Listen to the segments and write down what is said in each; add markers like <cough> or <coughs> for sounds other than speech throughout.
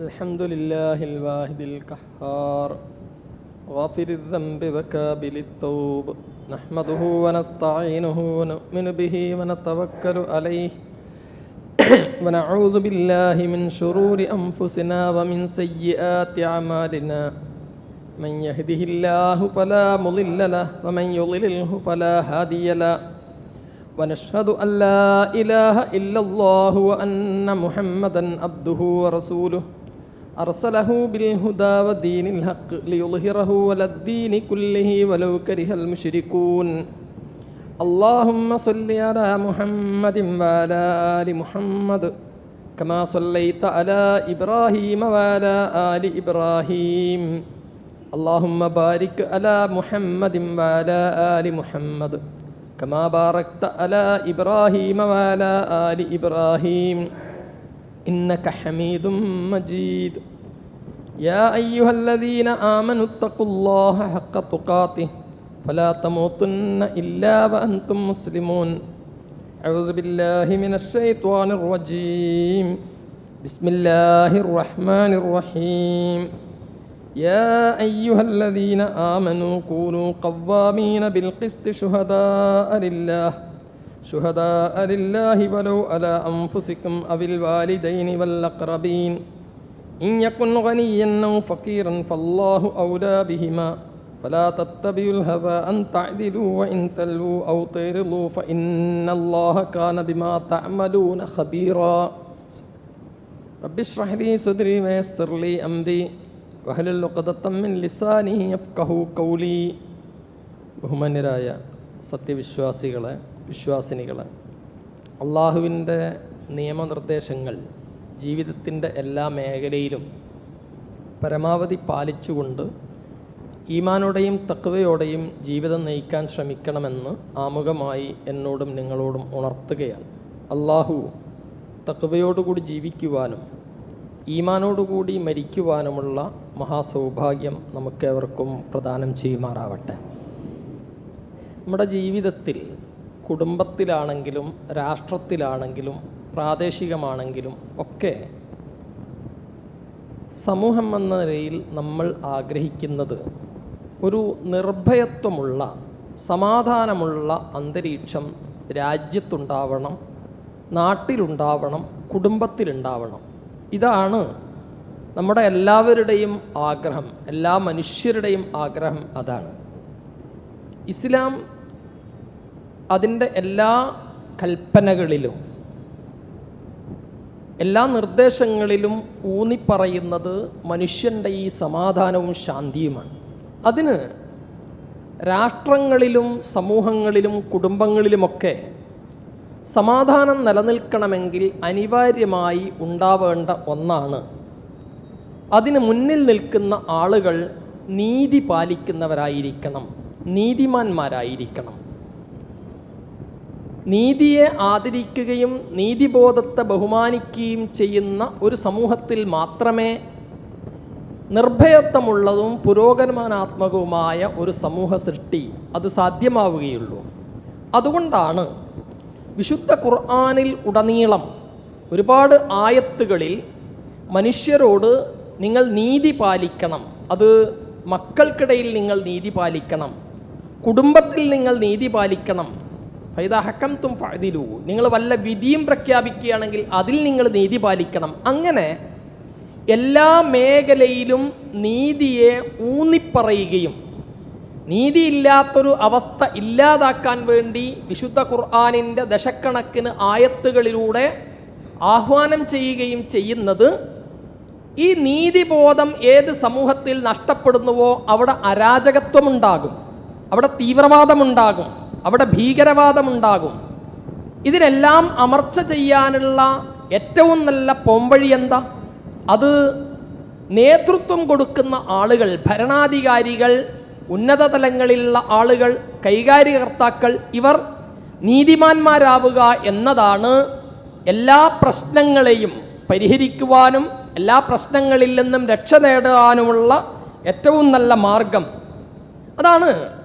الحمد لله الواحد القهار. غافر الذنب وكابل التوب. نحمده ونستعينه ونؤمن به ونتوكل عليه. <coughs> ونعوذ بالله من شرور أنفسنا ومن سيئات أعمالنا. من يهده الله فلا مضل له ومن يضلله فلا هادي له. ونشهد أن لا إله إلا الله وأن محمدا عبده ورسوله. أرسله بالهدى ودين الحق ليظهره على الدين كله ولو كره المشركون اللهم صل على محمد وعلى آل محمد كما صليت على إبراهيم وعلى آل إبراهيم اللهم بارك على محمد وعلى آل محمد كما باركت على إبراهيم وعلى آل إبراهيم إنك حميد مجيد. يا أيها الذين آمنوا اتقوا الله حق تقاته فلا تموتن إلا وأنتم مسلمون. أعوذ بالله من الشيطان الرجيم. بسم الله الرحمن الرحيم. يا أيها الذين آمنوا كونوا قوامين بالقسط شهداء لله. شهداء لله ولو على أنفسكم أو الوالدين والأقربين إن يكن غنيا أو فقيرا فالله أولى بهما فلا تتبعوا الهوى أن تعدلوا وإن تلووا أو تيرضوا فإن الله كان بما تعملون خبيرا رب اشرح لي صدري ويسر لي أمري വഹലുൽ ഉഖദത്തമ്മിൻ ലിസാനിഹി യഫ്ഖഹു കൗലി ബഹുമാന്യരായ സത്യവിശ്വാസികളെ വിശ്വാസിനികളെ അള്ളാഹുവിന്റെ നിയമനിർദ്ദേശങ്ങൾ ജീവിതത്തിന്റെ എല്ലാ മേഖലയിലും പരമാവധി പാലിച്ചുകൊണ്ട് ഈമാനോടെയും തക്കവയോടെയും ജീവിതം നയിക്കാൻ ശ്രമിക്കണമെന്ന് ആമുഖമായി എന്നോടും നിങ്ങളോടും ഉണർത്തുകയാണ്. അള്ളാഹു തക്കവയോടുകൂടി ജീവിക്കുവാനും ഈമാനോടുകൂടി മരിക്കുവാനുമുള്ള മഹാസൗഭാഗ്യം നമുക്കേവർക്കും പ്രദാനം ചെയ്യുമാറാവട്ടെ. നമ്മുടെ ജീവിതത്തിൽ കുടുംബത്തിലാണെങ്കിലും രാഷ്ട്രത്തിലാണെങ്കിലും പ്രാദേശികമാണെങ്കിലും ഒക്കെ സമൂഹം എന്ന നിലയിൽ നമ്മൾ ആഗ്രഹിക്കുന്നത് ഒരു നിർഭയത്വമുള്ള സമാധാനമുള്ള അന്തരീക്ഷം രാജ്യത്തുണ്ടാവണം നാട്ടിലുണ്ടാവണം കുടുംബത്തിലുണ്ടാവണം. ഇതാണ് നമ്മുടെ എല്ലാവരുടെയും ആഗ്രഹം എല്ലാ മനുഷ്യരുടെയും ആഗ്രഹം അതാണ്. ഇസ്ലാം അതിന്റെ എല്ലാ കൽപ്പനകളിലും എല്ലാ നിർദ്ദേശങ്ങളിലും ഊന്നിപ്പറയുന്നത് മനുഷ്യന്റെ ഈ സമാധാനവും ശാന്തിയുമാണ്. അതിന് രാഷ്ട്രങ്ങളിലും സമൂഹങ്ങളിലും കുടുംബങ്ങളിലുമൊക്കെ സമാധാനം നിലനിൽക്കണമെങ്കിൽ അനിവാര്യമായി ഉണ്ടാവേണ്ട ഒന്നാണ്. അതിന് മുന്നിൽ നിൽക്കുന്ന ആളുകൾ നീതി പാലിക്കുന്നവരായിരിക്കണം നീതിമാന്മാരായിരിക്കണം. നീതിയെ ആദരിക്കുകയും നീതിബോധത്തെ ബഹുമാനിക്കുകയും ചെയ്യുന്ന ഒരു സമൂഹത്തിൽ മാത്രമേ നിർഭയത്വമുള്ളതും പുരോഗമനാത്മകവുമായ ഒരു സമൂഹ സൃഷ്ടി അത് സാധ്യമാവുകയുള്ളൂ. അതുകൊണ്ടാണ് വിശുദ്ധ ഖുർആാനിൽ ഉടനീളം ഒരുപാട് ആയത്തുകളിൽ മനുഷ്യരോട് നിങ്ങൾ നീതി പാലിക്കണം അത് മക്കൾക്കിടയിൽ നിങ്ങൾ നീതി പാലിക്കണം കുടുംബത്തിൽ നിങ്ങൾ നീതി പാലിക്കണം ഫൈദ ഹക്കം തും നിങ്ങൾ വല്ല വിധിയും പ്രഖ്യാപിക്കുകയാണെങ്കിൽ അതിൽ നിങ്ങൾ നീതി പാലിക്കണം. അങ്ങനെ എല്ലാ മേഖലയിലും നീതിയെ ഊന്നിപ്പറയുകയും നീതിയില്ലാത്തൊരു അവസ്ഥ ഇല്ലാതാക്കാൻ വേണ്ടി വിശുദ്ധ ഖുർആാനിന്റെ ദശക്കണക്കിന് ആയത്തുകളിലൂടെ ആഹ്വാനം ചെയ്യുകയും ചെയ്യുന്നത് ഈ നീതിബോധം ഏത് സമൂഹത്തിൽ നഷ്ടപ്പെടുന്നുവോ അവിടെ അരാജകത്വമുണ്ടാകും. അവിടെ തീവ്രവാദമുണ്ടാകും. അവിടെ ഭീകരവാദമുണ്ടാകും. ഇതിനെല്ലാം അമർച്ച ചെയ്യാനുള്ള ഏറ്റവും നല്ല പോംവഴി എന്താ? അത് നേതൃത്വം കൊടുക്കുന്ന ആളുകൾ ഭരണാധികാരികൾ ഉന്നത തലങ്ങളിലുള്ള ആളുകൾ കൈകാര്യകർത്താക്കൾ ഇവർ നീതിമാന്മാരാവുക എന്നതാണ് എല്ലാ പ്രശ്നങ്ങളെയും പരിഹരിക്കുവാനും എല്ലാ പ്രശ്നങ്ങളിൽ നിന്നും രക്ഷ നേടാനുമുള്ള ഏറ്റവും നല്ല മാർഗം. അതാണ്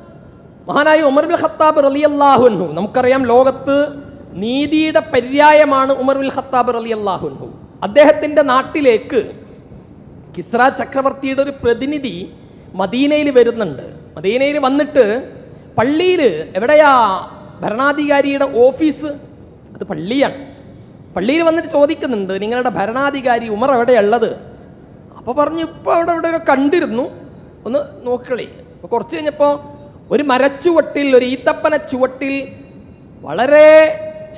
മഹാനായ ഉമർ ഖത്താബ് റലി റലിയല്ലാഹുൻഹു നമുക്കറിയാം ലോകത്ത് നീതിയുടെ പര്യായമാണ് ഉമർ ഖത്താബ് റലി റലിയല്ലാഹുൻഹു അദ്ദേഹത്തിന്റെ നാട്ടിലേക്ക് കിസ്ര ചക്രവർത്തിയുടെ ഒരു പ്രതിനിധി മദീനയിൽ വരുന്നുണ്ട്. മദീനയിൽ വന്നിട്ട് പള്ളിയിൽ എവിടെയാ ഭരണാധികാരിയുടെ ഓഫീസ്? അത് പള്ളിയാണ്. പള്ളിയിൽ വന്നിട്ട് ചോദിക്കുന്നുണ്ട് നിങ്ങളുടെ ഭരണാധികാരി ഉമർ എവിടെയുള്ളത്? അപ്പോൾ പറഞ്ഞു ഇപ്പോൾ അവിടെ ഇവിടെ കണ്ടിരുന്നു. ഒന്ന് നോക്കളേ അപ്പോൾ കുറച്ച് കഴിഞ്ഞപ്പോൾ ഒരു മരച്ചുവട്ടിൽ ഒരു ഈത്തപ്പന ചുവട്ടിൽ വളരെ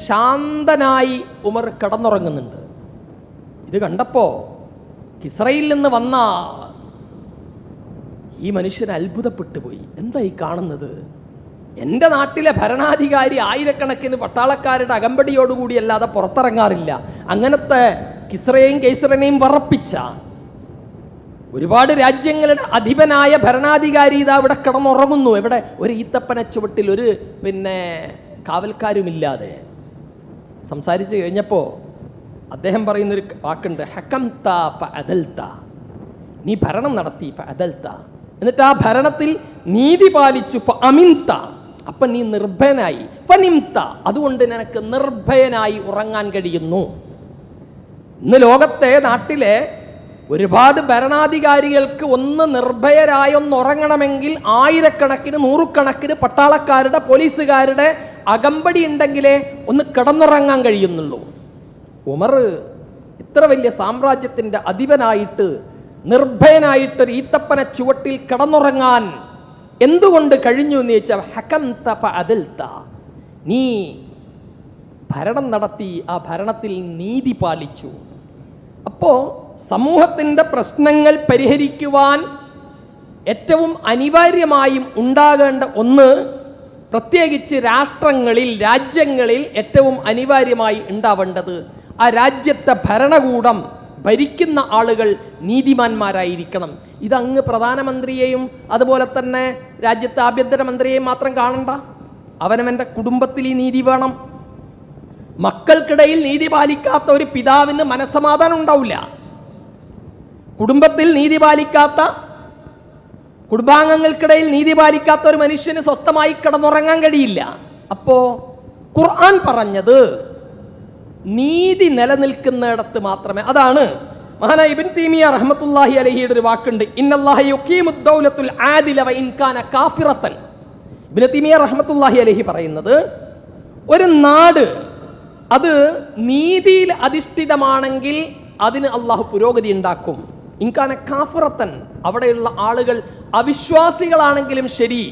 ശാന്തനായി ഉമർ കിടന്നുറങ്ങുന്നുണ്ട്. ഇത് കണ്ടപ്പോ കിസ്രയിൽ നിന്ന് വന്ന ഈ മനുഷ്യൻ അത്ഭുതപ്പെട്ടു പോയി. എന്താ ഈ കാണുന്നത്? എന്റെ നാട്ടിലെ ഭരണാധികാരി ആയിരക്കണക്കിന് പട്ടാളക്കാരുടെ അകമ്പടിയോടുകൂടി അല്ലാതെ പുറത്തിറങ്ങാറില്ല. അങ്ങനത്തെ കിസ്രയെയും കൈസറിനെയും വറപ്പിച്ച ഒരുപാട് രാജ്യങ്ങളുടെ അധിപനായ ഭരണാധികാരി ഇതാ ഇവിടെ കിടന്നുറങ്ങുന്നു. എവിടെ ഒരു ഈത്തപ്പന ചുവട്ടിൽ ഒരു പിന്നെ കാവൽക്കാരുമില്ലാതെ. സംസാരിച്ച് കഴിഞ്ഞപ്പോൾ അദ്ദേഹം പറയുന്നൊരു വാക്കുണ്ട് ഹക്കം അദൽത്ത നീ ഭരണം നടത്തി എന്നിട്ട് ആ ഭരണത്തിൽ നീതി പാലിച്ചു അമിന്ത അപ്പൊ നീ നിർഭയനായി പനിംത അതുകൊണ്ട് നിനക്ക് നിർഭയനായി ഉറങ്ങാൻ കഴിയുന്നു. ഇന്ന് ലോകത്തെ നാട്ടിലെ ഒരുപാട് ഭരണാധികാരികൾക്ക് ഒന്ന് നിർഭയരായി ഒന്ന് ഉറങ്ങണമെങ്കിൽ ആയിരക്കണക്കിന് നൂറുകണക്കിന് പട്ടാളക്കാരുടെ പോലീസുകാരുടെ അകമ്പടി ഉണ്ടെങ്കിലേ ഒന്ന് കിടന്നുറങ്ങാൻ കഴിയുന്നുള്ളൂ. ഉമർ ഇത്ര വലിയ സാമ്രാജ്യത്തിന്റെ അധിപനായിട്ട് നിർഭയനായിട്ടൊരു ഈത്തപ്പന ചുവട്ടിൽ കിടന്നുറങ്ങാൻ എന്തുകൊണ്ട് കഴിഞ്ഞു എന്ന് ചോദിച്ചാൽ ഹക്കം തപ അതിൽത്ത നീ ഭരണം നടത്തി ആ ഭരണത്തിൽ നീതി പാലിച്ചു. അപ്പോ സമൂഹത്തിന്റെ പ്രശ്നങ്ങൾ പരിഹരിക്കുവാൻ ഏറ്റവും അനിവാര്യമായും ഉണ്ടാകേണ്ട ഒന്ന് പ്രത്യേകിച്ച് രാഷ്ട്രങ്ങളിൽ രാജ്യങ്ങളിൽ ഏറ്റവും അനിവാര്യമായി ഉണ്ടാവേണ്ടത് ആ രാജ്യത്തെ ഭരണകൂടം ഭരിക്കുന്ന ആളുകൾ നീതിമാന്മാരായിരിക്കണം. ഇതങ്ങ് പ്രധാനമന്ത്രിയെയും അതുപോലെ തന്നെ രാജ്യത്തെ ആഭ്യന്തരമന്ത്രിയെയും മാത്രം കാണണ്ട. അവനവന്റെ കുടുംബത്തിൽ ഈ നീതി വേണം. മക്കൾക്കിടയിൽ നീതി പാലിക്കാത്ത ഒരു പിതാവിന് മനസ്സമാധാനം ഉണ്ടാവില്ല. കുടുംബത്തിൽ നീതി പാലിക്കാത്ത കുടുംബാംഗങ്ങൾക്കിടയിൽ നീതി പാലിക്കാത്ത ഒരു മനുഷ്യന് സ്വസ്ഥമായി കിടന്നുറങ്ങാൻ കഴിയില്ല. അപ്പോ ഖുർആൻ പറഞ്ഞത് നീതി നിലനിൽക്കുന്നിടത്ത് മാത്രമേ അതാണ് മഹാന ഇബിൻ തീമിയ റഹ്മത്തുല്ലാഹി അലഹിയുടെ ഒരു വാക്കുണ്ട്. ഇന്നല്ലാഹ യുക്കീമുദ്ദൗലത്തുൽ ആദില വ ഇൻ കാന കാഫിറത്തൻ. ഇബിൻ തീമിയ റഹ്മത്തുല്ലാഹി അലഹി പറയുന്നത് ഒരു നാട് അത് നീതിയിൽ അധിഷ്ഠിതമാണെങ്കിൽ അതിന് അള്ളാഹു പുരോഗതി ഉണ്ടാക്കും. ഇൻകാന കാഫുറത്തൻ അവിടെയുള്ള ആളുകൾ അവിശ്വാസികളാണെങ്കിലും ശരി.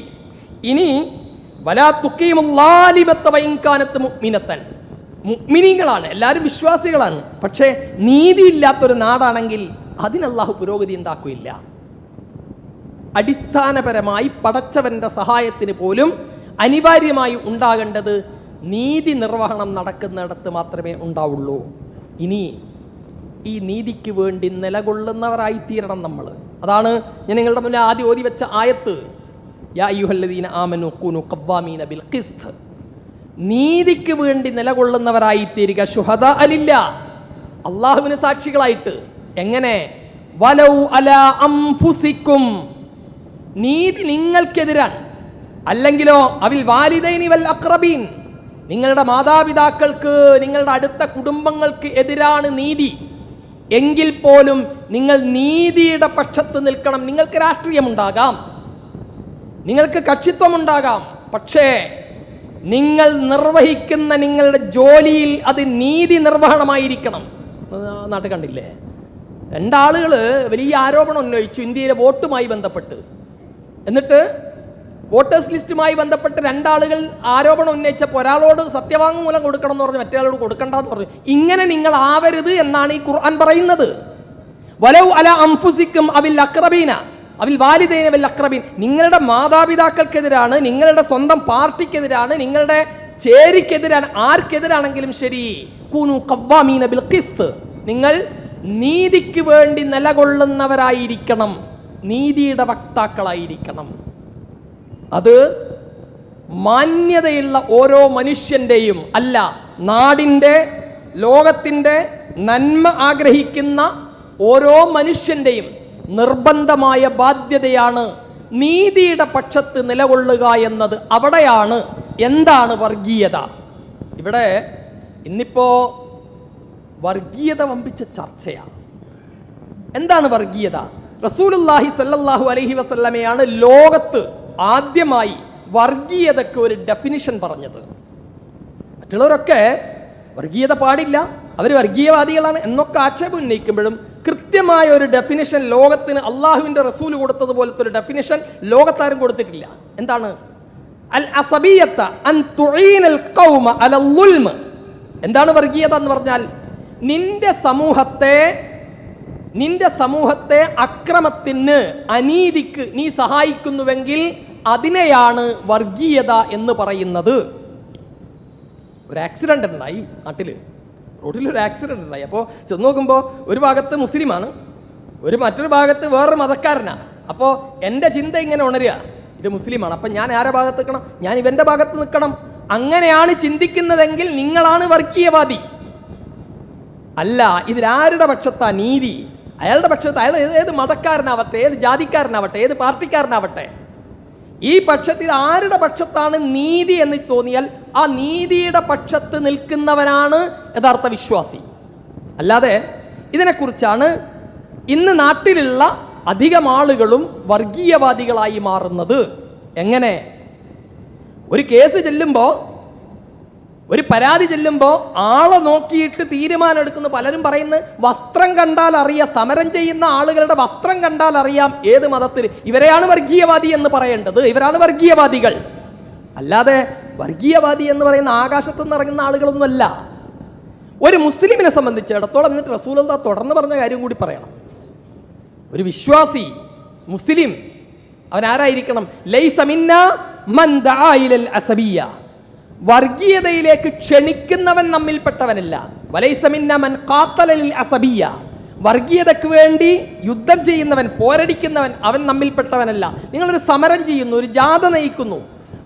ഇനി വലാ തുക്കീമുല്ലാലിമത്ത വൈൻകാനത്ത് മുഗ്മിനത്തൻ മുഗ്മിനികളാണ് എല്ലാവരും വിശ്വാസികളാണ്. പക്ഷേ നീതിയില്ലാത്തൊരു നാടാണെങ്കിൽ അതിനല്ലാഹു പുരോഗതി ഉണ്ടാക്കുകയില്ല. അടിസ്ഥാനപരമായി പടച്ചവന്റെ സഹായത്തിന് പോലും അനിവാര്യമായി ഉണ്ടാകേണ്ടത് നീതി നിർവഹണം നടക്കുന്നിടത്ത് മാത്രമേ ഉണ്ടാവുള്ളൂ. ഇനി ഈ നീതിക്ക് വേണ്ടി നിലകൊള്ളുന്നവരായി തീരണം നമ്മൾ അതാണ് ഞാൻ നിങ്ങളുടെ മുന്നിൽ ആദ്യം ഓതി വെച്ച ആയത്ത്. യാ ബിൽ ഖിസ്ത്. നീതിക്ക് വേണ്ടി നിലകൊള്ളുന്നവരായി തീരുക ശുഹദ അലില്ല. അള്ളാഹുവിന് സാക്ഷികളായിട്ട്. എങ്ങനെ? വലൗ അല അംഫുസിക്കും. നീതി നിങ്ങൾക്കെതിരാണ് അല്ലെങ്കിലോ അവിൽ വാലിദൈനി വൽ അക്രബീൻ. നിങ്ങളുടെ മാതാപിതാക്കൾക്ക് നിങ്ങളുടെ അടുത്ത കുടുംബങ്ങൾക്ക് എതിരാണ് നീതി. എങ്കിൽ പോലും നിങ്ങൾ നീതിയുടെ പക്ഷത്ത് നിൽക്കണം. നിങ്ങൾക്ക് രാഷ്ട്രീയമുണ്ടാകാം. നിങ്ങൾക്ക് കക്ഷിത്വമുണ്ടാകാം. പക്ഷേ നിങ്ങൾ നിർവഹിക്കുന്ന നിങ്ങളുടെ ജോലിയിൽ അത് നീതി നിർവഹണമായിരിക്കണം. നാട്ടിൽ കണ്ടില്ലേ? രണ്ടാളുകൾ വലിയ ആരോപണം ഉന്നയിച്ചു. ഇന്ത്യയിലെ വോട്ടുമായി ബന്ധപ്പെട്ട്. എന്നിട്ട് വോട്ടേഴ്സ് ലിസ്റ്റുമായി ബന്ധപ്പെട്ട് രണ്ടാളുകൾ ആരോപണം ഉന്നയിച്ചപ്പോൾ ഒരാളോട് സത്യവാങ്മൂലം കൊടുക്കണം എന്ന് പറഞ്ഞു മറ്റേ കൊടുക്കണ്ടെന്ന് പറഞ്ഞു. ഇങ്ങനെ നിങ്ങൾ ആവരുത് എന്നാണ് ഈ ഖുർആൻ പറയുന്നത്. വലവ് അല അംഫുസിക്കും അവിൽ അക്രബീന. അവിൽ വാലിദൈന വൽ അക്രബീൻ. നിങ്ങളുടെ മാതാപിതാക്കൾക്കെതിരാണ് നിങ്ങളുടെ സ്വന്തം പാർട്ടിക്കെതിരാണ് നിങ്ങളുടെ ചേരിക്കെതിരാണ് ആർക്കെതിരാണെങ്കിലും ശരി. കൂനു കവ്വാമീന ബിൽ ഖിസ്ത് നിങ്ങൾ നീതിക്ക് വേണ്ടി നിലകൊള്ളുന്നവരായിരിക്കണം. നീതിയുടെ വക്താക്കളായിരിക്കണം. അത് മാന്യതയുള്ള ഓരോ മനുഷ്യന്റെയും അല്ല നാടിന്റെ ലോകത്തിന്റെ നന്മ ആഗ്രഹിക്കുന്ന ഓരോ മനുഷ്യന്റെയും നിർബന്ധമായ ബാധ്യതയാണ് നീതിയുടെ പക്ഷത്ത് നിലകൊള്ളുക എന്നത് അവിടെയാണ് എന്താണ് വർഗീയത? ഇവിടെ ഇന്നിപ്പോ വർഗീയത വമ്പിച്ച ചർച്ചയാണ്. എന്താണ് വർഗീയത? റസൂലുല്ലാഹി സല്ലാഹു അലൈഹി വസല്ലമയാണ് ലോകത്ത് ആദ്യമായി വർഗീയതയ്ക്ക് ഒരു ഡെഫിനിഷൻ പറഞ്ഞത്. മറ്റുള്ളവരൊക്കെ വർഗീയത പാടില്ല. അവർ വർഗീയവാദികളാണ് എന്നൊക്കെ ആക്ഷേപം ഉന്നയിക്കുമ്പോഴും കൃത്യമായ ഒരു ഡെഫിനിഷൻ ലോകത്തിന് അള്ളാഹുവിന്റെ റസൂൽ കൊടുത്തതുപോലത്തെ ഒരു ഡെഫിനിഷൻ ലോകത്താരും കൊടുത്തിട്ടില്ല. എന്താണ്? അൽ അസബിയത്ത അൻ എന്താണ് വർഗീയത എന്ന് പറഞ്ഞാൽ? നിന്റെ സമൂഹത്തെ നിന്റെ സമൂഹത്തെ അക്രമത്തിന് അനീതിക്ക് നീ സഹായിക്കുന്നുവെങ്കിൽ അതിനെയാണ് വർഗീയത എന്ന് പറയുന്നത്. ഒരു ആക്സിഡന്റ് ഉണ്ടായി നാട്ടിൽ റോഡിൽ ഒരു ആക്സിഡന്റ് ഉണ്ടായി. അപ്പോൾ ചെന്ന് നോക്കുമ്പോൾ ഒരു ഭാഗത്ത് മുസ്ലിമാണ് ഒരു മറ്റൊരു ഭാഗത്ത് വേറൊരു മതക്കാരനാണ്. അപ്പോൾ എന്റെ ചിന്ത ഇങ്ങനെ ഉണരുക. ഇത് മുസ്ലിമാണ്. അപ്പം ഞാൻ ആരെ ഭാഗത്ത് നിൽക്കണം? ഞാൻ ഇവന്റെ ഭാഗത്ത് നിൽക്കണം. അങ്ങനെയാണ് ചിന്തിക്കുന്നതെങ്കിൽ നിങ്ങളാണ് വർഗീയവാദി. അല്ല ഇതിലാരുടെ പക്ഷത്താ നീതി? അയാളുടെ പക്ഷത്ത് അയാൾ ഏത് മതക്കാരനാവട്ടെ ഏത് ജാതിക്കാരനാവട്ടെ ഏത് പാർട്ടിക്കാരനാവട്ടെ? ഈ പക്ഷത്തിൽ ആരുടെ പക്ഷത്താണ് നീതി എന്ന് തോന്നിയാൽ ആ നീതിയുടെ പക്ഷത്ത് നിൽക്കുന്നവനാണ് യഥാർത്ഥ വിശ്വാസി. അല്ലാതെ ഇതിനെക്കുറിച്ചാണ് ഇന്ന് നാട്ടിലുള്ള അധികം ആളുകളും വർഗീയവാദികളായി മാറുന്നത്. എങ്ങനെ? ഒരു കേസ് ചെല്ലുമ്പോൾ ഒരു പരാതി ചെല്ലുമ്പോൾ ആളെ നോക്കിയിട്ട് തീരുമാനം എടുക്കുന്ന പലരും പറയുന്ന വസ്ത്രം കണ്ടാൽ അറിയാം സമരം ചെയ്യുന്ന ആളുകളുടെ വസ്ത്രം കണ്ടാൽ അറിയാം ഏത് മതത്തിൽ. ഇവരെയാണ് വർഗീയവാദി എന്ന് പറയേണ്ടത്. ഇവരാണ് വർഗീയവാദികൾ. അല്ലാതെ വർഗീയവാദി എന്ന് പറയുന്ന ആകാശത്തു നിന്ന് ഇറങ്ങുന്ന ആളുകളൊന്നുമല്ല. ഒരു മുസ്ലിമിനെ സംബന്ധിച്ചിടത്തോളം എന്നിട്ട് റസൂലത തുടർന്ന് പറഞ്ഞ കാര്യം കൂടി പറയണം. ഒരു വിശ്വാസി മുസ്ലിം അവൻ ആരായിരിക്കണം ലൈസമിന്ന മൻ ദആ ഇലൽ അസബിയ്യ വർഗീയതയിലേക്ക് ക്ഷണിക്കുന്നവൻ നമ്മിൽപ്പെട്ടവനല്ല. വലൈസമിന്ന മൻ ഖാത്തല അസബിയ വർഗീയതയ്ക്ക് വേണ്ടി യുദ്ധം ചെയ്യുന്നവൻ പോരടിക്കുന്നവൻ അവൻ നമ്മിൽപ്പെട്ടവനല്ല. നിങ്ങളൊരു സമരം ചെയ്യുന്നു ഒരു ജാഥ നയിക്കുന്നു.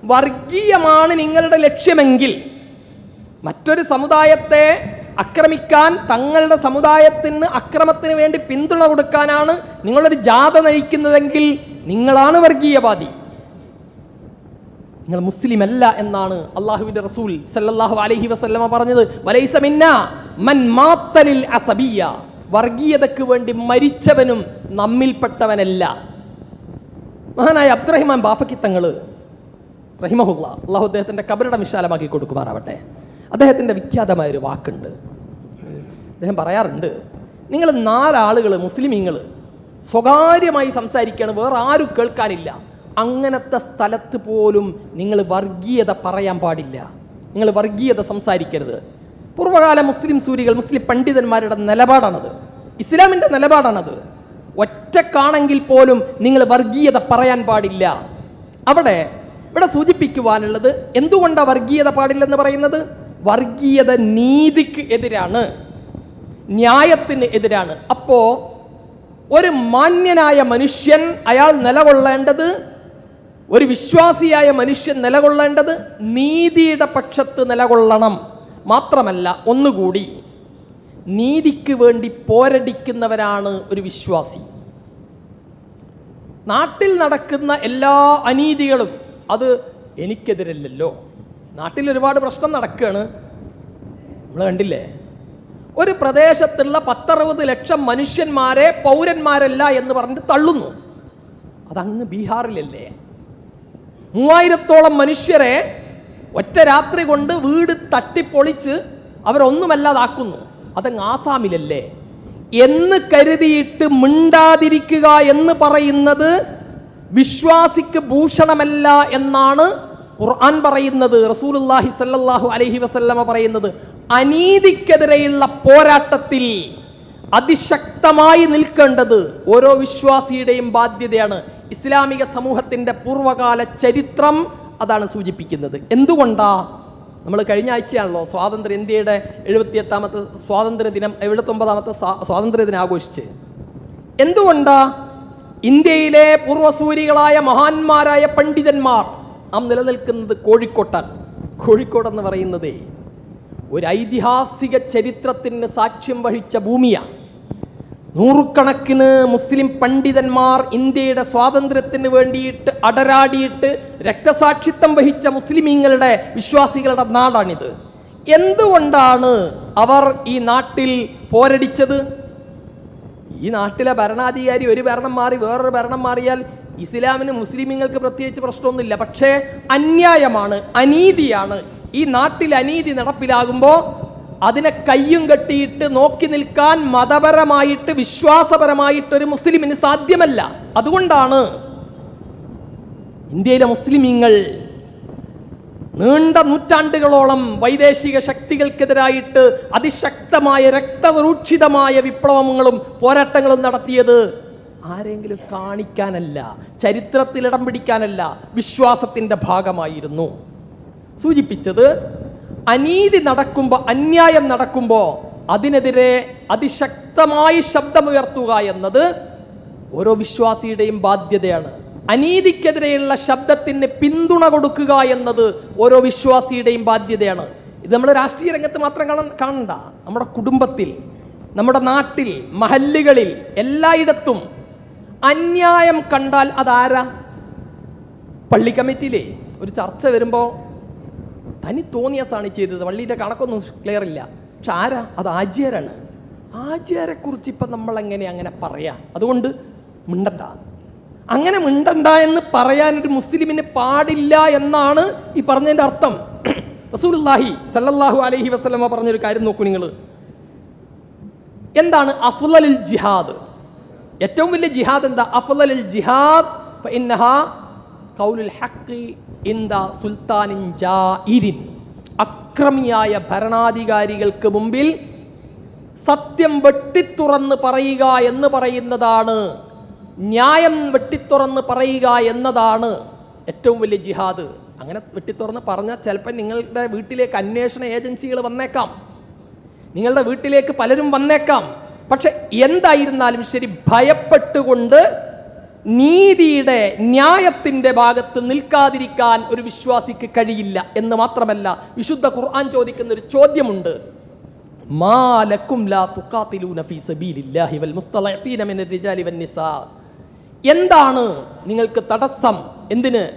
വർഗീയമാണ് നിങ്ങളുടെ ലക്ഷ്യമെങ്കിൽ മറ്റൊരു സമുദായത്തെ ആക്രമിക്കാൻ തങ്ങളുടെ സമുദായത്തിന് അക്രമത്തിന് വേണ്ടി പിന്തുണ കൊടുക്കാനാണ് നിങ്ങളൊരു ജാഥ നയിക്കുന്നതെങ്കിൽ നിങ്ങളാണ് വർഗീയവാദി. നിങ്ങൾ മുസ്ലിം അല്ല എന്നാണ് അള്ളാഹുവിന്റെ റസൂൽ സല്ലല്ലാഹു അലൈഹി വസല്ലമ പറഞ്ഞത്. വലൈസ മൻ മാത്തലിൽ അസബിയ വർഗീയതക്ക് വേണ്ടി മരിച്ചവനും നമ്മിൽപ്പെട്ടവനല്ല. മഹാനായ അബ്ദുറഹിമാൻ ബാപ്പക്കിത്തങ്ങൾ റഹിമഹുല്ല അള്ളാഹു അദ്ദേഹത്തിന്റെ കബറിടം വിശാലമാക്കി കൊടുക്കുമാറാവട്ടെ. അദ്ദേഹത്തിന്റെ വിഖ്യാതമായ ഒരു വാക്കുണ്ട്. അദ്ദേഹം പറയാറുണ്ട് നിങ്ങൾ നാലാളുകൾ മുസ്ലിമീങ്ങൾ സ്വകാര്യമായി സംസാരിക്കുകയാണ് വേറെ ആരും കേൾക്കാനില്ല. അങ്ങനത്തെ സ്ഥലത്ത് പോലും നിങ്ങൾ വർഗീയത പറയാൻ പാടില്ല. നിങ്ങൾ വർഗീയത സംസാരിക്കരുത്. പൂർവകാല മുസ്ലിം സൂരികൾ മുസ്ലിം പണ്ഡിതന്മാരുടെ നിലപാടാണത്. ഇസ്ലാമിന്റെ നിലപാടാണത്. ഒറ്റക്കാണെങ്കിൽ പോലും നിങ്ങൾ വർഗീയത പറയാൻ പാടില്ല. അവിടെ ഇവിടെ സൂചിപ്പിക്കുവാനുള്ളത് എന്തുകൊണ്ടാണ് വർഗീയത പാടില്ലെന്ന് പറയുന്നത്? വർഗീയത നീതിക്ക് എതിരാണ്. ന്യായത്തിന് എതിരാണ്. അപ്പോ ഒരു മാന്യനായ മനുഷ്യൻ അയാൾ നിലകൊള്ളേണ്ടത് ഒരു വിശ്വാസിയായ മനുഷ്യൻ നിലകൊള്ളേണ്ടത് നീതിയുടെ പക്ഷത്ത് നിലകൊള്ളണം മാത്രമല്ല ഒന്നുകൂടി. നീതിക്ക് വേണ്ടി പോരടിക്കുന്നവരാണ് ഒരു വിശ്വാസി. നാട്ടിൽ നടക്കുന്ന എല്ലാ അനീതികളും അത് എനിക്കെതിരല്ലല്ലോ. നാട്ടിൽ ഒരുപാട് പ്രശ്നം നടക്കുകയാണ് നമ്മൾ കണ്ടില്ലേ? ഒരു പ്രദേശത്തുള്ള പത്തറുപത് ലക്ഷം മനുഷ്യന്മാരെ പൗരന്മാരല്ല എന്ന് പറഞ്ഞിട്ട് തള്ളുന്നു. അതങ്ങ് ബീഹാറിലല്ലേ? മൂവായിരത്തോളം മനുഷ്യരെ ഒറ്റ രാത്രി കൊണ്ട് വീട് തട്ടിപ്പൊളിച്ച് അവരൊന്നുമല്ലാതാക്കുന്നു. അതങ്ങ് ആസാമിലല്ലേ? എന്ന് കരുതിയിട്ട് മിണ്ടാതിരിക്കുക എന്ന് പറയുന്നത് വിശ്വാസിക്ക് ഭൂഷണമല്ല എന്നാണ് ഖുർആൻ പറയുന്നത്. റസൂലുള്ളാഹി സല്ലാഹു അലഹി വസല്ലമ പറയുന്നത്. അനീതിക്കെതിരെയുള്ള പോരാട്ടത്തിൽ അതിശക്തമായി നിൽക്കേണ്ടത് ഓരോ വിശ്വാസിയുടെയും ബാധ്യതയാണ്. ഇസ്ലാമിക സമൂഹത്തിന്റെ പൂർവകാല ചരിത്രം അതാണ് സൂചിപ്പിക്കുന്നത്. എന്തുകൊണ്ടാ? നമ്മൾ കഴിഞ്ഞ ആഴ്ചയാണല്ലോ സ്വാതന്ത്ര്യ ഇന്ത്യയുടെ എഴുപത്തിയെട്ടാമത്തെ സ്വാതന്ത്ര്യ ദിനം എഴുപത്തൊമ്പതാമത്തെ സ്വാ- സ്വാതന്ത്ര്യ ദിനം ആഘോഷിച്ച്. എന്തുകൊണ്ടാ? ഇന്ത്യയിലെ പൂർവസൂരികളായ മഹാന്മാരായ പണ്ഡിതന്മാർ നാം നിലനിൽക്കുന്നത് കോഴിക്കോട്ടാണ്. കോഴിക്കോട് എന്ന് പറയുന്നതേ ഒരു ഐതിഹാസിക ചരിത്രത്തിന് സാക്ഷ്യം വഹിച്ച ഭൂമിയാണ് നൂറുകണക്കിന് മുസ്ലിം പണ്ഡിതന്മാർ ഇന്ത്യയുടെ സ്വാതന്ത്ര്യത്തിന് വേണ്ടിയിട്ട് അടരാടിയിട്ട് രക്തസാക്ഷിത്വം വഹിച്ച മുസ്ലിമീങ്ങളുടെ വിശ്വാസികളുടെ നാടാണിത്. എന്തുകൊണ്ടാണ് അവർ ഈ നാട്ടിൽ പോരടിച്ചത്? ഈ നാട്ടിലെ ഭരണാധികാരി ഒരു ഭരണം മാറി വേറൊരു ഭരണം മാറിയാൽ ഇസ്ലാമിന് മുസ്ലിമീങ്ങൾക്ക് പ്രത്യേകിച്ച് പ്രശ്നമൊന്നുമില്ല. പക്ഷേ അന്യായമാണ് അനീതിയാണ്. ഈ നാട്ടിൽ അനീതി നടപ്പിലാകുമ്പോൾ അതിനെ കയ്യും കെട്ടിയിട്ട് നോക്കി നിൽക്കാൻ മതപരമായിട്ട് വിശ്വാസപരമായിട്ട് ഒരു മുസ്ലിമിന് സാധ്യമല്ല. അതുകൊണ്ടാണ് ഇന്ത്യയിലെ മുസ്ലിമീങ്ങൾ നീണ്ട നൂറ്റാണ്ടുകളോളം വൈദേശിക ശക്തികൾക്കെതിരായിട്ട് അതിശക്തമായ രക്തരൂക്ഷിതമായ വിപ്ലവങ്ങളും പോരാട്ടങ്ങളും നടത്തിയത് ആരെങ്കിലും കാണിക്കാനല്ല ചരിത്രത്തിൽ ഇടം പിടിക്കാനല്ല വിശ്വാസത്തിന്റെ ഭാഗമായിരുന്നു. സൂചിപ്പിച്ചത് അനീതി നടക്കുമ്പോൾ അന്യായം നടക്കുമ്പോൾ അതിനെതിരെ അതിശക്തമായി ശബ്ദമുയർത്തുക എന്നത് ഓരോ വിശ്വാസിയുടെയും ബാധ്യതയാണ്. അനീതിക്കെതിരെയുള്ള ശബ്ദത്തിന് പിന്തുണ കൊടുക്കുക എന്നത് ഓരോ വിശ്വാസിയുടെയും ബാധ്യതയാണ്. ഇത് നമ്മൾ രാഷ്ട്രീയ രംഗത്ത് മാത്രം കാണ കാണണ്ട. നമ്മുടെ കുടുംബത്തിൽ നമ്മുടെ നാട്ടിൽ മഹല്ലുകളിൽ എല്ലായിടത്തും അന്യായം കണ്ടാൽ അതാരാ? പള്ളി കമ്മിറ്റിയിലെ ഒരു ചർച്ച വരുമ്പോൾ തനി തോന്നിയസാണ് ചെയ്തത്. വള്ളിയുടെ കണക്കൊന്നും ക്ലിയർ ഇല്ല. പക്ഷെ ആരാ? അത് ആചാരാണ്. ആചാരെ കുറിച്ച് ഇപ്പം നമ്മൾ എങ്ങനെ അങ്ങനെ പറയാ? അതുകൊണ്ട് മിണ്ടണ്ട. അങ്ങനെ മിണ്ടണ്ട എന്ന് പറയാൻ ഒരു മുസ്ലിമിന് പാടില്ല എന്നാണ് ഈ പറഞ്ഞതിന്റെ അർത്ഥം. റസൂലുള്ളാഹി സല്ലല്ലാഹു അലൈഹി വസ്ലമ പറഞ്ഞൊരു കാര്യം നോക്കൂ നിങ്ങൾ. എന്താണ് അഫ്ലലിൽ ജിഹാദ്? ഏറ്റവും വലിയ ജിഹാദ് എന്താ? അഫ്ലലിൽ ജിഹാദ് ഹഖ് ഇന്ദ സുൽത്താനിൻ ജാഇരിൻ. അക്രമിയായ ഭരണാധികാരികൾക്ക് മുമ്പിൽ സത്യം വെട്ടിത്തുറന്ന് പറയുക എന്ന് പറയുന്നതാണ്. ന്യായം വെട്ടിത്തുറന്ന് പറയുക എന്നതാണ് ഏറ്റവും വലിയ ജിഹാദ്. അങ്ങനെ വെട്ടിത്തുറന്ന് പറഞ്ഞാൽ ചിലപ്പോൾ നിങ്ങളുടെ വീട്ടിലേക്ക് അന്വേഷണ ഏജൻസികൾ വന്നേക്കാം. നിങ്ങളുടെ വീട്ടിലേക്ക് പലരും വന്നേക്കാം. പക്ഷെ എന്തായിരുന്നാലും ശരി ഭയപ്പെട്ടുകൊണ്ട് നീതിയുടെ ന്യായത്തിന്റെ ഭാഗത്ത് നിൽക്കാതിരിക്കാൻ ഒരു വിശ്വാസിക്ക് കഴിയില്ല എന്ന് മാത്രമല്ല വിശുദ്ധ ഖുർആൻ ചോദിക്കുന്ന ഒരു ചോദ്യമുണ്ട്. എന്താണ് നിങ്ങൾക്ക് തടസ്സം? എന്തിന്?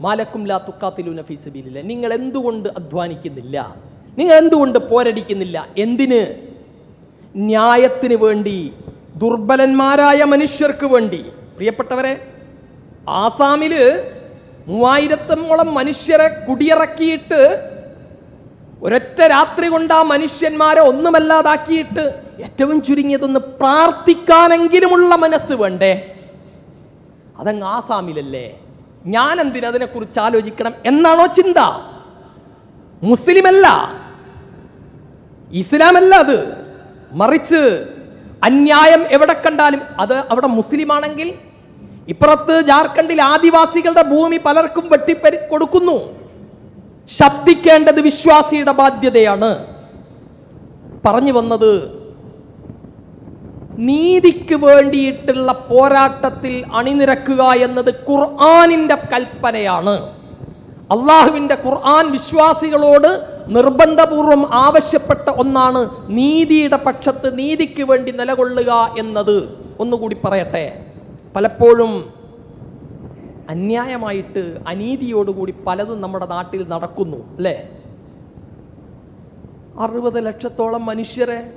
മാലക്കും ലാ തുക്കാത്തിലൂന ഫീ സബീലില്ല നിങ്ങൾ എന്തുകൊണ്ട് അധ്വാനിക്കുന്നില്ല? നിങ്ങൾ എന്തുകൊണ്ട് പോരടിക്കുന്നില്ല? എന്തിന്? ന്യായത്തിന് വേണ്ടി ദുർബലന്മാരായ മനുഷ്യർക്ക് വേണ്ടി പ്രിയപ്പെട്ടവരെ ആസാമിൽ മൂവായിരത്തോളം മനുഷ്യരെ കുടിയിറക്കിയിട്ട് ഒരൊറ്റ രാത്രി കൊണ്ട് ആ മനുഷ്യന്മാരെ ഒന്നുമല്ലാതാക്കിയിട്ട് ഏറ്റവും ചുരുങ്ങിയതൊന്ന് പ്രാർത്ഥിക്കാനെങ്കിലുമുള്ള മനസ്സ് വേണ്ടേ? അതങ്ങ് ആസാമിലല്ലേ. ഞാൻ എന്തിന് അതിനെക്കുറിച്ച് ആലോചിക്കണം എന്നാണോ ചിന്ത? മുസ്ലിമല്ല. ഇസ്ലാമല്ല അത്. മറിച്ച് അന്യായം എവിടെ കണ്ടാലും അത് അവിടെ മുസ്ലിമാണെങ്കിൽ ഇപ്പുറത്ത് ജാർഖണ്ഡിൽ ആദിവാസികളുടെ ഭൂമി പലർക്കും വെട്ടിപ്പരി കൊടുക്കുന്നു. ശബ്ദിക്കേണ്ടത് വിശ്വാസിയുടെ ബാധ്യതയാണ്. പറഞ്ഞു വന്നത് നീതിക്ക് വേണ്ടിയിട്ടുള്ള പോരാട്ടത്തിൽ അണിനിരക്കുക എന്നത് ഖുർആാനിന്റെ കൽപ്പനയാണ്. അള്ളാഹുവിന്റെ ഖുർആൻ വിശ്വാസികളോട് നിർബന്ധപൂർവം ആവശ്യപ്പെട്ട ഒന്നാണ് നീതിയുടെ പക്ഷത്ത് നീതിക്ക് വേണ്ടി നിലകൊള്ളുക എന്നത്. ഒന്നുകൂടി പറയട്ടെ. പലപ്പോഴും അന്യായമായിട്ട് അനീതിയോടുകൂടി പലതും നമ്മുടെ നാട്ടിൽ നടക്കുന്നു അല്ലേ? അറുപത് ലക്ഷത്തോളം മനുഷ്യരെ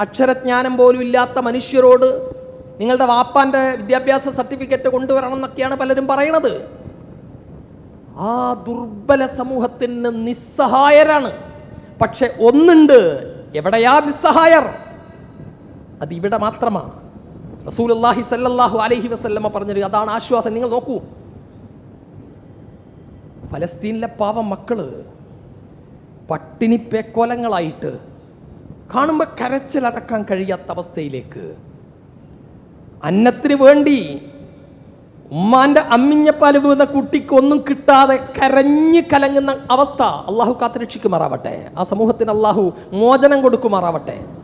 അക്ഷരജ്ഞാനം പോലും ഇല്ലാത്ത മനുഷ്യരോട് നിങ്ങളുടെ വാപ്പാന്റെ വിദ്യാഭ്യാസ സർട്ടിഫിക്കറ്റ് കൊണ്ടുവരണം എന്നൊക്കെയാണ് പലരും പറയണത്. ആ ദുർബല സമൂഹത്തിന് നിസ്സഹായരാണ്. പക്ഷെ ഒന്നുണ്ട് എവിടെയാ നിസ്സഹായർ? അത് ഇവിടെ മാത്രമാ റസൂലുള്ളാഹി സല്ലല്ലാഹു അലൈഹി വസ്ല്ലമ്മ പറഞ്ഞത് അതാണ് ആശ്വാസം. നിങ്ങൾ നോക്കൂ. ഫലസ്തീനിലെ പാവം മക്കൾ പട്ടിണി പേക്കോലങ്ങളായിട്ട് കാണുമ്പോൾ കരച്ചിലടക്കാൻ കഴിയാത്ത അവസ്ഥയിലേക്ക്. അന്നത്തിന് വേണ്ടി ഉമ്മാന്റെ അമ്മിഞ്ഞപ്പാൽ വീഴുന്ന കുട്ടിക്ക് ഒന്നും കിട്ടാതെ കരഞ്ഞ് കലങ്ങുന്ന അവസ്ഥ അള്ളാഹു കാത്തുരക്ഷിക്കുമാറാവട്ടെ. ആ സമൂഹത്തിന് അള്ളാഹു മോചനം കൊടുക്കുമാറാവട്ടെ.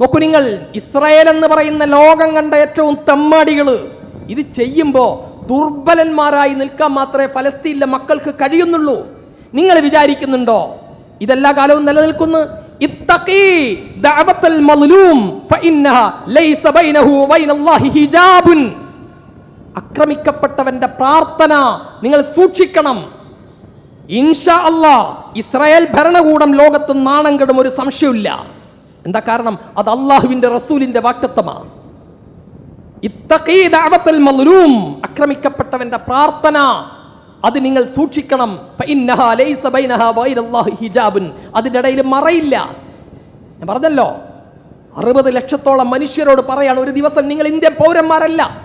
നോക്കൂ നിങ്ങൾ ഇസ്രായേൽ എന്ന് പറയുന്ന ലോകം കണ്ട ഏറ്റവും തെമ്മാടികൾ ഇത് ചെയ്യുമ്പോൾ ദുർബലന്മാരായി നിൽക്കാൻ മാത്രമേ ഫലസ്തീനിലെ മക്കൾക്ക് കഴിയുന്നുള്ളൂ. നിങ്ങൾ വിചാരിക്കുന്നുണ്ടോ? ഇതെല്ലാ കാലവും നിലനിൽക്കുന്നു. അക്രമിക്കപ്പെട്ടവന്റെ പ്രാർത്ഥന നിങ്ങൾ സൂക്ഷിക്കണം. ഇൻഷാ അല്ലാ ഇസ്രായേൽ ഭരണകൂടം ലോകത്ത് നാണം കെടും ഒരു സംശയമില്ല എന്താ കാരണം? അത് അള്ളാഹുവിന്റെ റസൂലിന്റെ വാക്തത്വമാണ് ആക്രമിക്കപ്പെട്ടവന്റെ പ്രാർത്ഥന അത് നിങ്ങൾ സൂക്ഷിക്കണം. ഇടയിൽ മറയില്ല. ഞാൻ പറഞ്ഞല്ലോ അറുപത് ലക്ഷത്തോളം മനുഷ്യരോട് പറയാണ് ഒരു ദിവസം നിങ്ങൾ ഇന്ത്യൻ പൗരന്മാരല്ല.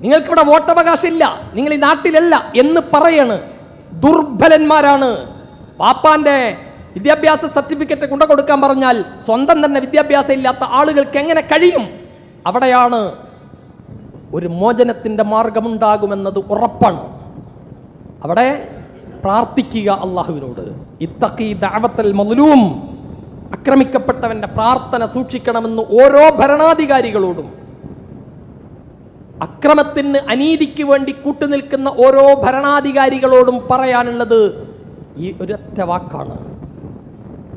നിങ്ങൾക്കിവിടെ വോട്ടവകാശമില്ല. നിങ്ങൾ ഈ നാട്ടിലല്ല എന്ന് പറയാണ്. ദുർബലന്മാരാണ്. പാപ്പാന്റെ വിദ്യാഭ്യാസ സർട്ടിഫിക്കറ്റ് കൊണ്ടു കൊടുക്കാൻ പറഞ്ഞാൽ സ്വന്തം തന്നെ വിദ്യാഭ്യാസം ഇല്ലാത്ത ആളുകൾക്ക് എങ്ങനെ കഴിയും? അവിടെയാണ് ഒരു മോചനത്തിന്റെ മാർഗമുണ്ടാകുമെന്നത് ഉറപ്പാണ്. അവിടെ പ്രാർത്ഥിക്കുക അള്ളാഹുവിനോട്. ഇത്തക്കി ദാവത്തൽ മദ്ലൂം അക്രമിക്കപ്പെട്ടവന്റെ പ്രാർത്ഥന സൂക്ഷിക്കണമെന്ന് ഓരോ ഭരണാധികാരികളോടും. അക്രമത്തിന് അനീതിക്ക് വേണ്ടി കൂട്ടുനിൽക്കുന്ന ഓരോ ഭരണാധികാരികളോടും പറയാനുള്ളത് ഈ ഒരൊറ്റ വാക്കാണ്.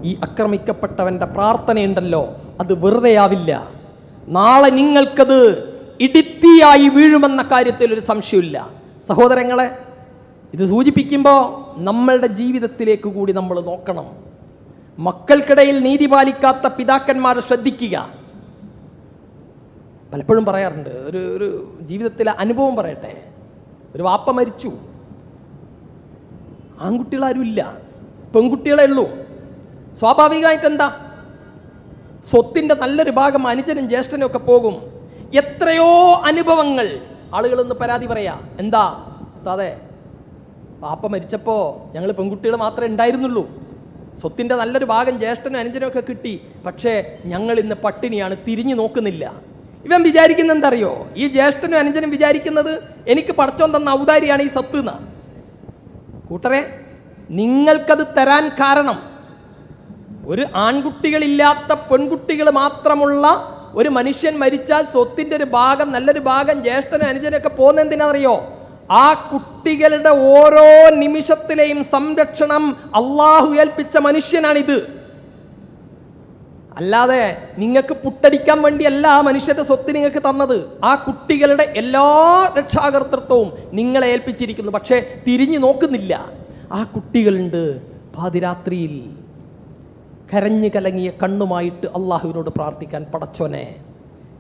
ഈ ആക്രമിക്കപ്പെട്ടവന്റെ പ്രാർത്ഥനയുണ്ടല്ലോ അത് വെറുതെയാവില്ല. നാളെ നിങ്ങൾക്കത് ഇടിത്തിയായി വീഴുമെന്ന കാര്യത്തിൽ ഒരു സംശയമില്ല സഹോദരങ്ങളെ ഇത് സൂചിപ്പിക്കുമ്പോൾ നമ്മളുടെ ജീവിതത്തിലേക്ക് കൂടി നമ്മൾ നോക്കണം. മക്കൾക്കിടയിൽ നീതി പാലിക്കാത്ത പിതാക്കന്മാരെ ശ്രദ്ധിക്കുക. പലപ്പോഴും പറയാറുണ്ട് ഒരു ഒരു ജീവിതത്തിലെ അനുഭവം പറയട്ടെ. ഒരു വാപ്പ മരിച്ചു. ആൺകുട്ടികളാരും ഇല്ല. പെൺകുട്ടികളെ ഉള്ളൂ. സ്വാഭാവികമായിട്ട് എന്താ സ്വത്തിന്റെ നല്ലൊരു ഭാഗം അനുജനും ജ്യേഷ്ഠനും ഒക്കെ പോകും. എത്രയോ അനുഭവങ്ങൾ ആളുകളൊന്ന് പരാതി പറയാ. എന്താ? ഉസ്താദേ പാപ്പ മരിച്ചപ്പോൾ ഞങ്ങൾ പെൺകുട്ടികൾ മാത്രമേ ഉണ്ടായിരുന്നുള്ളൂ. സ്വത്തിന്റെ നല്ലൊരു ഭാഗം ജ്യേഷ്ഠനും അനുജനും ഒക്കെ കിട്ടി. പക്ഷേ ഞങ്ങൾ ഇന്ന് പട്ടിണിയാണ് തിരിഞ്ഞു നോക്കുന്നില്ല. ഇവൻ വിചാരിക്കുന്ന എന്തറിയോ? ഈ ജ്യേഷ്ഠനും അനുജനും വിചാരിക്കുന്നത് എനിക്ക് പടച്ചോൻ തന്ന ഔദാരിയാണ് ഈ സ്വത്ത് എന്നാ. കൂട്ടരെ നിങ്ങൾക്കത് തരാൻ കാരണം ഒരു ആൺകുട്ടികളില്ലാത്ത പെൺകുട്ടികൾ മാത്രമുള്ള ഒരു മനുഷ്യൻ മരിച്ചാൽ സ്വത്തിന്റെ ഒരു ഭാഗം നല്ലൊരു ഭാഗം ജ്യേഷ്ഠന് അനുജനൊക്കെ പോകുന്ന എന്തിനാണെന്നറിയോ? ആ കുട്ടികളുടെ ഓരോ നിമിഷത്തിലെയും സംരക്ഷണം അള്ളാഹു ഏൽപ്പിച്ച മനുഷ്യനാണിത്. അല്ലാതെ നിങ്ങൾക്ക് പുട്ടടിക്കാൻ വേണ്ടിയല്ല ആ മനുഷ്യന്റെ സ്വത്ത് നിങ്ങൾക്ക് തന്നത്. ആ കുട്ടികളുടെ എല്ലാ രക്ഷാകർത്തൃത്വവും നിങ്ങളെ ഏൽപ്പിച്ചിരിക്കുന്നു. പക്ഷേ തിരിഞ്ഞു നോക്കുന്നില്ല. ആ കുട്ടികളുണ്ട് പാതിരാത്രിയിൽ കരഞ്ഞു കലങ്ങിയ കണ്ണുമായിട്ട് അള്ളാഹുവിനോട് പ്രാർത്ഥിക്കാൻ പടച്ചോനെ.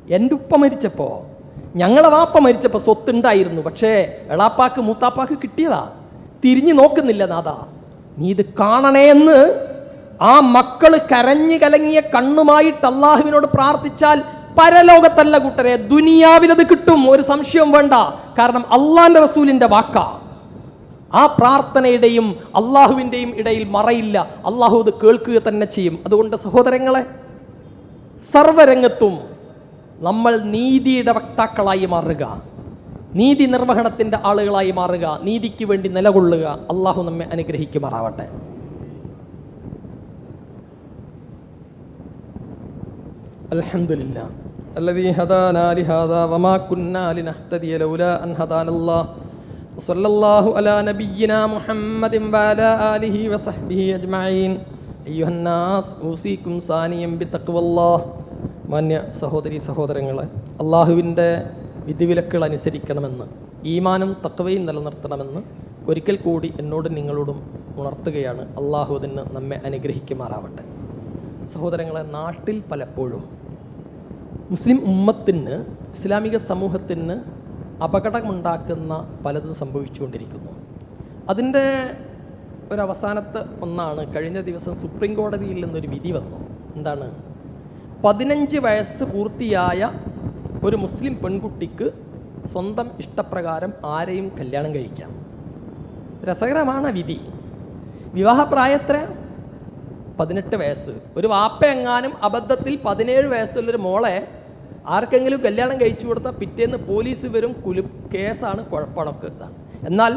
എന്റെ ഉപ്പ മരിച്ചപ്പോൾ ഞങ്ങളെ വാപ്പ മരിച്ചപ്പോൾ സ്വത്തുണ്ടായിരുന്നു. പക്ഷേ എളാപ്പാക്ക് മൂത്താപ്പാക്ക് കിട്ടിയതാ. തിരിഞ്ഞു നോക്കുന്നില്ല നാഥാ. നീ ഇത് കാണണേ എന്ന് ആ മക്കൾ കരഞ്ഞു കലങ്ങിയ കണ്ണുമായിട്ട് അള്ളാഹുവിനോട് പ്രാർത്ഥിച്ചാൽ പരലോകത്തല്ല കൂട്ടരെ ദുനിയാവിലത് കിട്ടും. ഒരു സംശയം വേണ്ട. കാരണം അള്ളാന്റെ റസൂലിന്റെ വാക്കാ. ആ പ്രാർത്ഥനയുടെയും അള്ളാഹുവിന്റെയും ഇടയിൽ മറയില്ല. അള്ളാഹു അത് കേൾക്കുക തന്നെ ചെയ്യും. അതുകൊണ്ട് സഹോദരങ്ങളെ സർവരംഗത്തും നമ്മൾ നീതിയുടെ വക്താക്കളായി മാറുക. നീതി നിർവഹണത്തിന്റെ ആളുകളായി മാറുക. നീതിക്ക് വേണ്ടി നിലകൊള്ളുക. അള്ളാഹു നമ്മെ അനുഗ്രഹിക്കുമാറാവട്ടെ. അലഹമില്ല الذي هدانا لهذا وما كنا لنهتدي لولا أن هدانا الله وصلى الله على نبينا محمد وعلى آله وصحبه أجمعين أيها الناس أوصيكم ثانيا بتقوى الله മാന്യ സഹോദരി സഹോദരങ്ങളെ അള്ളാഹുവിൻ്റെ വിധിവിലക്കുകൾ അനുസരിക്കണമെന്ന് ഈമാനും തക്കവയും നിലനിർത്തണമെന്ന് ഒരിക്കൽ കൂടി എന്നോടും നിങ്ങളോടും ഉണർത്തുകയാണ് അള്ളാഹു അതിന് നമ്മെ അനുഗ്രഹിക്കുമാറാവട്ടെ സഹോദരങ്ങളെ നാട്ടിൽ പലപ്പോഴും മുസ്ലിം ഉമ്മത്തിന് ഇസ്ലാമിക സമൂഹത്തിന് അപകടമുണ്ടാക്കുന്ന പലതും സംഭവിച്ചുകൊണ്ടിരിക്കുന്നു. അതിന്റെ ഒരു അവസാനത്തെ ഒന്നാണ് കഴിഞ്ഞ ദിവസം സുപ്രീം കോടതിയിൽ നിന്നൊരു വിധി വന്നു. എന്താണ്? പതിനഞ്ച് വയസ്സ് പൂർത്തിയായ ഒരു മുസ്ലിം പെൺകുട്ടിക്ക് സ്വന്തം ഇഷ്ടപ്രകാരം ആരെയും കല്യാണം കഴിക്കാം. രസകരമാണ് വിധി. വിവാഹപ്രായത്ര പതിനെട്ട് വയസ്സ്. ഒരു വാപ്പ എങ്ങാനും അബദ്ധത്തിൽ പതിനേഴ് വയസ്സുള്ളൊരു മോളെ ആർക്കെങ്കിലും കല്യാണം കഴിച്ചു കൊടുത്താൽ പിറ്റേന്ന് പോലീസ് വരും കുലു കേസാണ് കുഴപ്പമൊക്കെ ഇതാണ് എന്നാൽ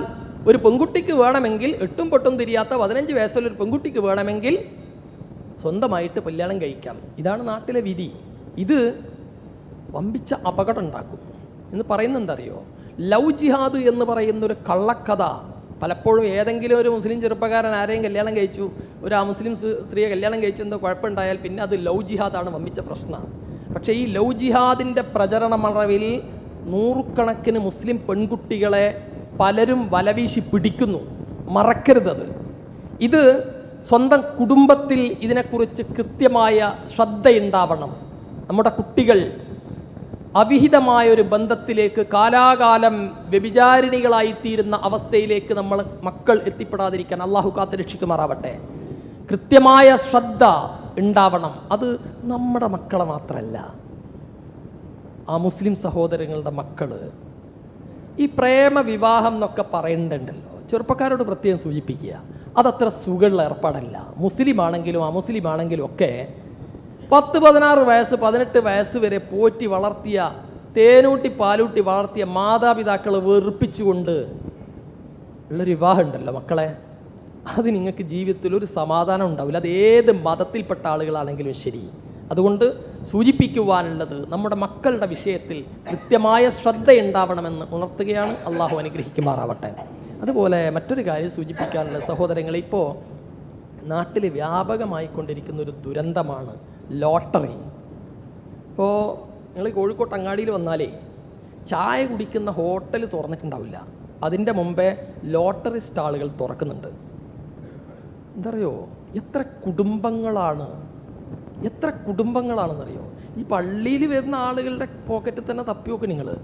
ഒരു പെൺകുട്ടിക്ക് വേണമെങ്കിൽ എട്ടും പൊട്ടും തിരിയാത്ത പതിനഞ്ച് വയസ്സുള്ള ഒരു പെൺകുട്ടിക്ക് വേണമെങ്കിൽ സ്വന്തമായിട്ട് കല്യാണം കഴിക്കാം. ഇതാണ് നാട്ടിലെ വിധി. ഇത് വമ്പിച്ച അപകടം ഉണ്ടാക്കും. എന്ന് പറയുന്നത് എന്തറിയോ? ലവ് ജിഹാദ് എന്ന് പറയുന്ന ഒരു കള്ളക്കഥ. പലപ്പോഴും ഏതെങ്കിലും ഒരു മുസ്ലിം ചെറുപ്പക്കാരൻ ആരെയും കല്യാണം കഴിച്ചു. ഒരു ആ മുസ്ലിം സ്ത്രീയെ കല്യാണം കഴിച്ചെന്തോ കുഴപ്പമുണ്ടായാൽ പിന്നെ അത് ലവ് ജിഹാദാണ് വമ്പിച്ച പ്രശ്നമാണ് പക്ഷേ ഈ ലവ് ജിഹാദിന്റെ പ്രചരണ മറവിൽ നൂറുകണക്കിന് മുസ്ലിം പെൺകുട്ടികളെ പലരും വലവീശി പിടിക്കുന്നു. മറക്കരുതത് ഇത് സ്വന്തം കുടുംബത്തിൽ ഇതിനെക്കുറിച്ച് കൃത്യമായ ശ്രദ്ധയുണ്ടാവണം. നമ്മുടെ കുട്ടികൾ അവിഹിതമായ ഒരു ബന്ധത്തിലേക്ക് കാലാകാലം വ്യഭിചാരിണികളായിത്തീരുന്ന അവസ്ഥയിലേക്ക് നമ്മൾ മക്കൾ എത്തിപ്പെടാതിരിക്കാൻ അള്ളാഹു കാത്ത് രക്ഷിക്കുമാറാവട്ടെ കൃത്യമായ ശ്രദ്ധ ഉണ്ടാവണം. അത് നമ്മുടെ മക്കളെ മാത്രമല്ല. ആ മുസ്ലിം സഹോദരങ്ങളുടെ മക്കൾ ഈ പ്രേമ വിവാഹം എന്നൊക്കെ പറയണ്ടല്ലോ. ചെറുപ്പക്കാരോട് പ്രത്യേകം സൂചിപ്പിക്കുക. അതത്ര സുഖമുള്ള ഏർപ്പാടല്ല. മുസ്ലിം ആണെങ്കിലും അമുസ്ലിം ആണെങ്കിലും ഒക്കെ പത്ത് പതിനാറ് വയസ്സ് പതിനെട്ട് വയസ്സ് വരെ പോറ്റി വളർത്തിയ തേനൂട്ടി പാലൂട്ടി വളർത്തിയ മാതാപിതാക്കളെ വെറുപ്പിച്ചുകൊണ്ട് ഉള്ളൊരു വിവാഹം ഉണ്ടല്ലോ മക്കളെ. അത് നിങ്ങൾക്ക് ജീവിതത്തിൽ ഒരു സമാധാനം ഉണ്ടാവില്ല. അത് ഏത് മതത്തിൽപ്പെട്ട ആളുകളാണെങ്കിലും ശരി. അതുകൊണ്ട് സൂചിപ്പിക്കുവാനുള്ളത് നമ്മുടെ മക്കളുടെ വിഷയത്തിൽ കൃത്യമായ ശ്രദ്ധയുണ്ടാവണമെന്ന് ഉണർത്തുകയാണ് അള്ളാഹു അനുഗ്രഹിക്കുമാറാവട്ടെ. അതുപോലെ മറ്റൊരു കാര്യം സൂചിപ്പിക്കാനുള്ള സഹോദരങ്ങളെ ഇപ്പോൾ നാട്ടിൽ വ്യാപകമായി കൊണ്ടിരിക്കുന്ന ഒരു ദുരന്തമാണ് ലോട്ടറി. ഇപ്പോൾ നിങ്ങൾ കോഴിക്കോട്ട് അങ്ങാടിയിൽ വന്നാലേ ചായ കുടിക്കുന്ന ഹോട്ടൽ തുറന്നിട്ടുണ്ടാവില്ല. അതിന്റെ മുമ്പേ ലോട്ടറി സ്റ്റാളുകൾ തുറക്കുന്നുണ്ട്. എന്തറിയോ? എത്ര കുടുംബങ്ങളാണ്? എത്ര കുടുംബങ്ങളാണെന്നറിയോ? ഈ പള്ളിയിൽ വരുന്ന ആളുകളുടെ പോക്കറ്റിൽ തന്നെ തപ്പിയൊക്കെ നിങ്ങൾ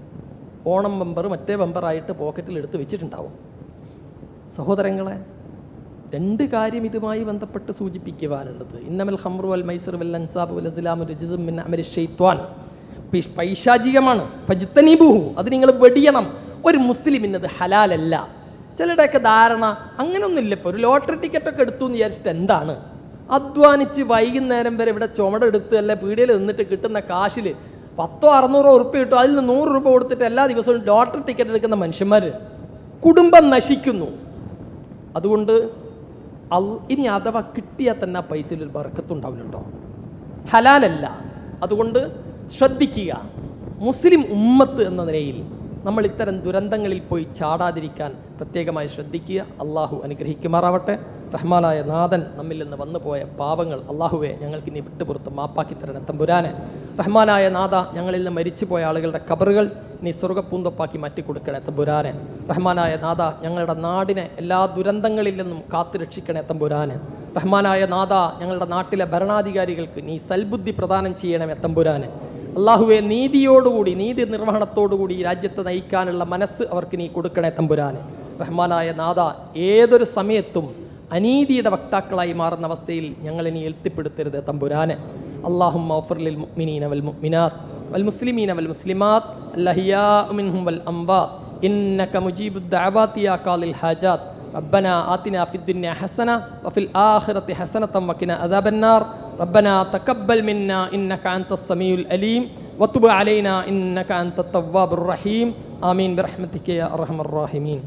ഓണം ബമ്പർ മറ്റേ ബമ്പറായിട്ട് പോക്കറ്റിൽ എടുത്ത് വെച്ചിട്ടുണ്ടാവും. സഹോദരങ്ങളെ രണ്ട് കാര്യം ഇതുമായി ബന്ധപ്പെട്ട് സൂചിപ്പിക്കുവാനുള്ളത്. ഇന്നമൽ ഹംറു അൽ മൈസർ വൽ അൻസാബ് വൽ അസ്ലാം രുജിസും അമരി ഷെയ്ത്വാൻ പൈശാചികമാണ്. പജിത്തനീബുഹു അത് നിങ്ങൾ വെടിയണം. ഒരു മുസ്ലിമിന് അത് ഹലാലല്ല. ചിലരുടെയൊക്കെ ധാരണ അങ്ങനൊന്നുമില്ല ഇപ്പോൾ ഒരു ലോട്ടറി ടിക്കറ്റൊക്കെ എടുത്തു എന്ന് വിചാരിച്ചിട്ട് എന്താണ്? അധ്വാനിച്ച് വൈകുന്നേരം വരെ ഇവിടെ ചുമടെടുത്ത് അല്ലെ പീടികയിൽ നിന്നിട്ട് കിട്ടുന്ന കാശിൽ പത്തോ അറുന്നൂറോ ഉറുപ്പ് കിട്ടും. അതിൽ നിന്ന് നൂറ് രൂപ കൊടുത്തിട്ട് എല്ലാ ദിവസവും ലോട്ടറി ടിക്കറ്റ് എടുക്കുന്ന മനുഷ്യന്മാർ കുടുംബം നശിക്കുന്നു. അതുകൊണ്ട് ഇനി അഥവാ കിട്ടിയാൽ തന്നെ ആ പൈസയിൽ ഒരു ബർക്കത്തുണ്ടാവില്ലല്ലോ ഹലാലല്ല. അതുകൊണ്ട് ശ്രദ്ധിക്കുക. മുസ്ലിം ഉമ്മത്ത് എന്ന നിലയിൽ നമ്മൾ ഇത്തരം ദുരന്തങ്ങളിൽ പോയി ചാടാതിരിക്കാൻ പ്രത്യേകമായി ശ്രദ്ധിക്കുക. അള്ളാഹു അനുഗ്രഹിക്കുമാറാവട്ടെ. റഹ്മാനായ നാഥൻ നമ്മിൽ നിന്ന് വന്നുപോയ പാപങ്ങൾ അള്ളാഹുവെ ഞങ്ങൾക്ക് ഇനി വിട്ടുപുറത്ത് മാപ്പാക്കി തരണം. തമ്പുരാനെ റഹ്മാനായ നാഥ ഞങ്ങളിൽ നിന്ന് മരിച്ചുപോയ ആളുകളുടെ കബറുകൾ നീ സ്വർഗപ്പൂന്തപ്പാക്കി മാറ്റിക്കൊടുക്കണേ തമ്പുരാനെ. റഹ്മാനായ നാഥ ഞങ്ങളുടെ നാടിനെ എല്ലാ ദുരന്തങ്ങളിൽ നിന്നും കാത്തുരക്ഷിക്കണേ തമ്പുരാനെ. റഹ്മാനായ നാഥ ഞങ്ങളുടെ നാട്ടിലെ ഭരണാധികാരികൾക്ക് നീ സൽബുദ്ധി പ്രദാനം ചെയ്യണമേ തമ്പുരാനെ. അള്ളാഹുവെ നീതിയോടുകൂടി നീതി നിർവഹണത്തോടുകൂടി ഈ രാജ്യത്തെ നയിക്കാനുള്ള മനസ്സ് അവർക്ക് നീ കൊടുക്കണേ തമ്പുരാനെ റഹ്മാനായ നാഥ ഏതൊരു സമയത്തും അനീതിയുടെ വക്താക്കളായി മാറുന്ന അവസ്ഥയിൽ ഞങ്ങൾ ഇനി എത്തിപ്പെടുത്തരുത് തമ്പുരാനെ اللهم اغفر للمؤمنين والمؤمنات والمسلمين والمسلمات الأحياء منهم والأموات إنك مجيب الدعوات يا قاضي الحاجات ربنا آتنا في الدنيا حسنة وفي الآخرة حسنة وقنا عذاب النار ربنا تقبل منا إنك أنت السميع الأليم وتب علينا إنك أنت التواب الرحيم. آمين برحمتك يا أرحم الراحمين.